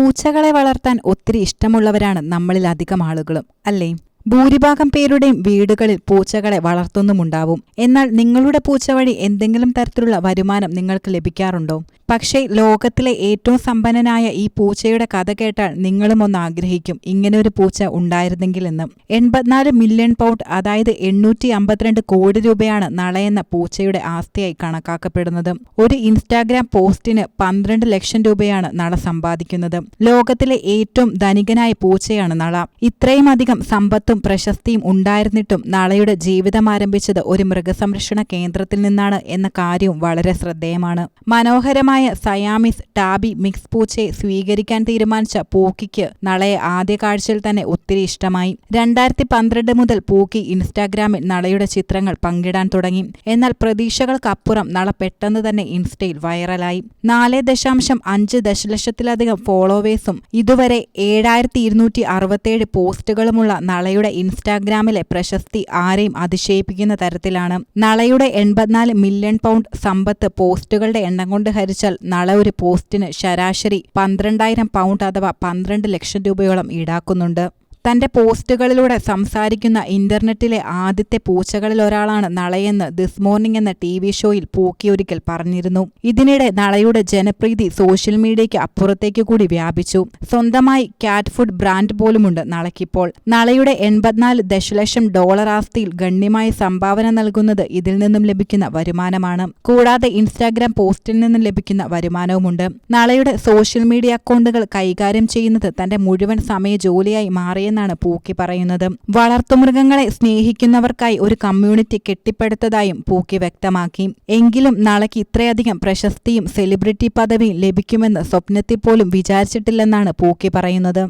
പൂച്ചകളെ വളർത്താൻ ഒത്തിരി ഇഷ്ടമുള്ളവരാണ് നമ്മളിൽ അധികം ആളുകളും അല്ലേ? ഭൂരിഭാഗം പേരുടെയും വീടുകളിൽ പൂച്ചകളെ വളർത്തുന്നുമുണ്ടാവും. എന്നാൽ നിങ്ങളുടെ പൂച്ച വഴി എന്തെങ്കിലും തരത്തിലുള്ള വരുമാനം നിങ്ങൾക്ക് ലഭിക്കാറുണ്ടോ? പക്ഷേ ലോകത്തിലെ ഏറ്റവും സമ്പന്നനായ ഈ പൂച്ചയുടെ കഥ കേട്ടാൽ നിങ്ങളും ഒന്ന് ആഗ്രഹിക്കും ഇങ്ങനെ ഒരു പൂച്ച ഉണ്ടായിരുന്നെങ്കിലെന്ന്. എൺപത്തിനാല് മില്യൺ പൗണ്ട് അതായത് എണ്ണൂറ്റി അമ്പത്തിരണ്ട് കോടി രൂപയാണ് നളയെന്ന പൂച്ചയുടെ ആസ്തിയായി കണക്കാക്കപ്പെടുന്നത്. ഒരു ഇൻസ്റ്റാഗ്രാം പോസ്റ്റിന് പന്ത്രണ്ട് ലക്ഷം രൂപയാണ് നള സമ്പാദിക്കുന്നത്. ലോകത്തിലെ ഏറ്റവും ധനികനായ പൂച്ചയാണ് നള. ഇത്രയും അധികം സമ്പത്തും പ്രശസ്തിയും ഉണ്ടായിരുന്നിട്ടും നളയുടെ ജീവിതം ആരംഭിച്ചത് ഒരു മൃഗസംരക്ഷണ കേന്ദ്രത്തിൽ നിന്നാണ് എന്ന കാര്യവും വളരെ ശ്രദ്ധേയമാണ്. മനോഹരമായ സയാമിസ് ടാബി മിക്സ് പൂച്ചയെ സ്വീകരിക്കാൻ തീരുമാനിച്ച പൂക്കിക്ക് നളയെ ആദ്യ കാഴ്ചയിൽ തന്നെ ഒത്തിരി ഇഷ്ടമായി. രണ്ടായിരത്തി പന്ത്രണ്ട് മുതൽ പൂക്കി ഇൻസ്റ്റാഗ്രാമിൽ നളയുടെ ചിത്രങ്ങൾ പങ്കിടാൻ തുടങ്ങി. എന്നാൽ പ്രതീക്ഷകൾക്കപ്പുറം നള പെട്ടെന്ന് തന്നെ ഇൻസ്റ്റയിൽ വൈറലായി. നാല് ദശാംശം അഞ്ച് ദശലക്ഷത്തിലധികം ഫോളോവേഴ്സും ഇതുവരെ ഏഴായിരത്തി ഇരുന്നൂറ്റി അറുപത്തേഴ് പോസ്റ്റുകളുമുള്ള നളയുടെ ഇൻസ്റ്റാഗ്രാമിലെ പ്രശസ്തി ആരെയും അതിശയിപ്പിക്കുന്ന തരത്തിലാണ്. നളയുടെ എൺപത്തിനാല് മില്യൺ പൗണ്ട് സമ്പത്ത് പോസ്റ്റുകളുടെ എണ്ണം കൊണ്ട് ഹരിച്ചാൽ നള ഒരു പോസ്റ്റിന് ശരാശരി പന്ത്രണ്ടായിരം പൗണ്ട് അഥവാ പന്ത്രണ്ട് ലക്ഷം രൂപയോളം ഈടാക്കുന്നുണ്ട്. തന്റെ പോസ്റ്റുകളിലൂടെ സംസാരിക്കുന്ന ഇന്റർനെറ്റിലെ ആദ്യത്തെ പൂച്ചകളിൽ ഒരാളാണ് നളയെന്ന് ദിസ് മോർണിംഗ് എന്ന ടി വി ഷോയിൽ പൂക്കിയൊരിക്കൽ പറഞ്ഞിരുന്നു. ഇതിനിടെ നളയുടെ ജനപ്രീതി സോഷ്യൽ മീഡിയയ്ക്ക് അപ്പുറത്തേക്ക് കൂടി വ്യാപിച്ചു. സ്വന്തമായി കാറ്റ് ഫുഡ് ബ്രാൻഡ് പോലുമുണ്ട് നളയ്ക്കിപ്പോൾ. നളയുടെ എൺപത്തിനാല് ദശലക്ഷം ഡോളർ ആസ്തിയിൽ ഗണ്യമായ സംഭാവന നൽകുന്നത് ഇതിൽ നിന്നും ലഭിക്കുന്ന വരുമാനമാണ്. കൂടാതെ ഇൻസ്റ്റാഗ്രാം പോസ്റ്റിൽ നിന്നും ലഭിക്കുന്ന വരുമാനവുമുണ്ട്. നളയുടെ സോഷ്യൽ മീഡിയ അക്കൗണ്ടുകൾ കൈകാര്യം ചെയ്യുന്നത് തന്റെ മുഴുവൻ സമയ ജോലിയായി മാറിയ എന്നാണ് പൂക്കി പറയുന്നത്. വളർത്തുമൃഗങ്ങളെ സ്നേഹിക്കുന്നവർക്കായി ഒരു കമ്മ്യൂണിറ്റി കെട്ടിപ്പടുത്തതായും പൂക്കി വ്യക്തമാക്കി. എങ്കിലും നാളേക്ക് ഇത്രയധികം പ്രശസ്തിയും സെലിബ്രിറ്റി പദവിയും ലഭിക്കുമെന്ന് സ്വപ്നത്തിൽ പോലും വിചാരിച്ചിട്ടില്ലെന്നാണ് പൂക്കി പറയുന്നത്.